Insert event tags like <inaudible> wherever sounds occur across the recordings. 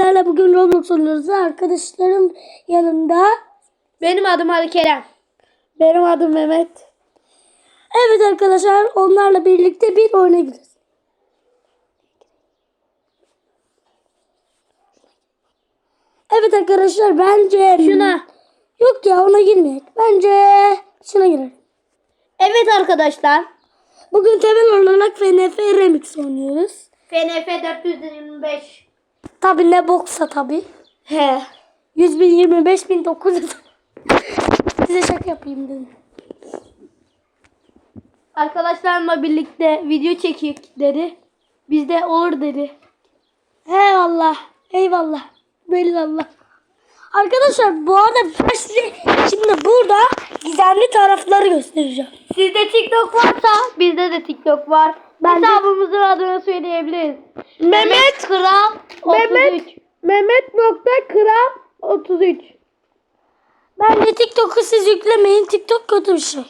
sizlerle bugün Roblox oynuyoruz. Arkadaşlarım yanında. Benim adım Ali Kerem. Benim adım Mehmet. Evet arkadaşlar onlarla birlikte bir oyuna gireceğiz. Evet arkadaşlar bence... Şuna. Yok ya ona girmeyek. Bence şuna girelim. Evet arkadaşlar. Bugün temel olarak FNF Remix oynuyoruz. FNF 425. Tabi ne boksa tabi. He. 100 bin 25 bin 900. Size şaka yapayım dedim. Arkadaşlarımla birlikte video çekik dedi. Bizde olur dedi. Eyvallah. Eyvallah. Bellallah. Arkadaşlar bu arada ben size şimdi burada gizemli tarafları göstereceğim. Sizde TikTok varsa bizde de TikTok var. Bende- Hesabımızın adını söyleyebiliriz. Mehmet Kral 33. Mehmet Mehmet nokta kral 33. Bence TikTok'u siz yüklemeyin. TikTok kötü bir şey.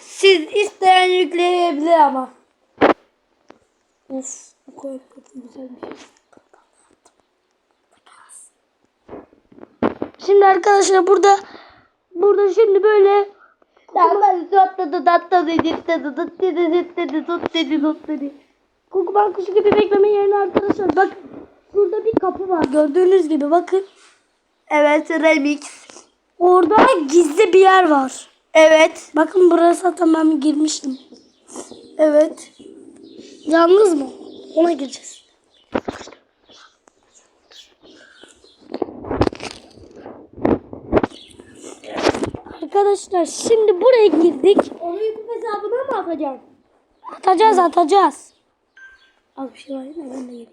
Siz isteyen yükleyebilir ama. Of bu kötü güzel bir şey. Şimdi arkadaşlar burada burada şimdi böyle Kukuman kuşu gibi bekleme yerine arkadaşlar bak burada bir kapı var gördüğünüz gibi bakın. Evet remix. Orada gizli bir yer var. Evet. Bakın burası ben girmiştim. Evet. Yalnız mı? Ona gireceğiz. Arkadaşlar şimdi buraya girdik. Onu YouTube hesabına mı atacağım? Atacağız atacağız. Az bir şey var yine ben de gireyim.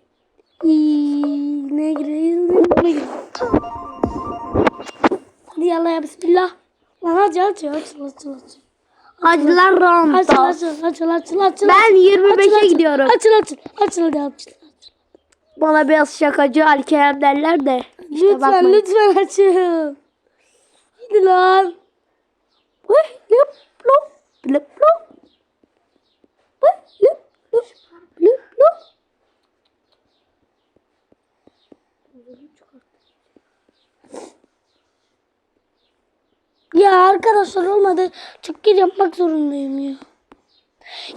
İyi, ne gireyim? Ona gireyim. Hadi yallah ya bismillah. Lan aç aç aç aç aç. Acılar Açıl Ram'da. açıl açıl açıl açıl. Ben 25'e Açıl, açıl. gidiyorum. Açıl açıl açıl hadi açıl. Bana biraz şakacı Ali Kerem derler de. İşte lütfen bakmayın. lütfen açıl. Arkadaşlar olmadı. Çık yapmak zorundayım ya.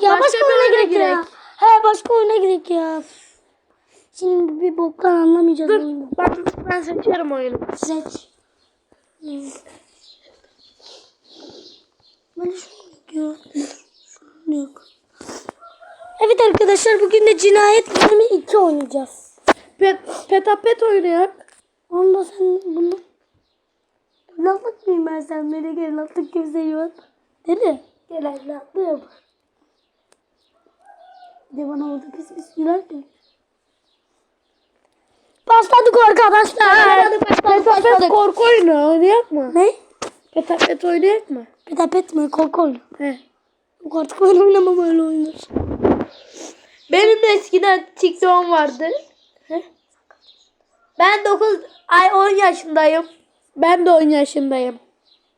Ya başka, Başka oyuna girek ya. He başka oyuna girek ya. Şimdi bir boktan anlamayacağız oyunu. Ben, ben seçerim oyunu. Seç. Ben şunu ya. Şunu yok. Evet arkadaşlar bugün de cinayet bölümü 2 oynayacağız. Pet, petapet oynayak. Onda sen bunu Evlatlık mıyım ben sen? Beni evlatlık kimse yok. Deli. Gel evlatlığım. Bir de bana orada pis pis gülerken. Başladık arkadaşlar. Petapet korku oyunu oynayak mı? Ne? Petapet oynayak mı? Petapet mi? Korku oyunu. He. Yok artık ben oynamam öyle oyunlar. Benim de eskiden TikTok'um vardı. Ben 9 ay 10 yaşındayım. Ben de 10 yaşındayım.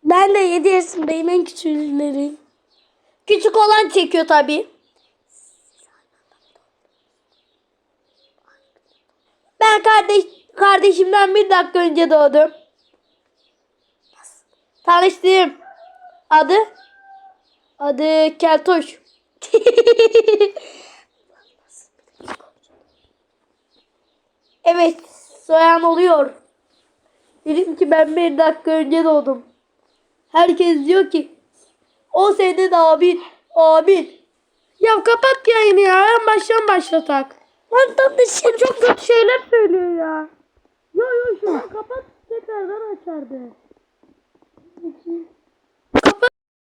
Ben de 7 yaşındayım en küçükleriyim. Küçük olan çekiyor tabi. Ben kardeş kardeşimden bir dakika önce doğdum. Tanıştığım adı adı Keltoş. <laughs> evet, soyan oluyor. Dedim ki ben bir dakika önce doğdum. Herkes diyor ki o senin abin, abin. Ya kapat yayını ya. En baştan başlatak. Lan şey Çok kötü şeyler söylüyor ya. Yo yo şunu kapat tekrardan açardı.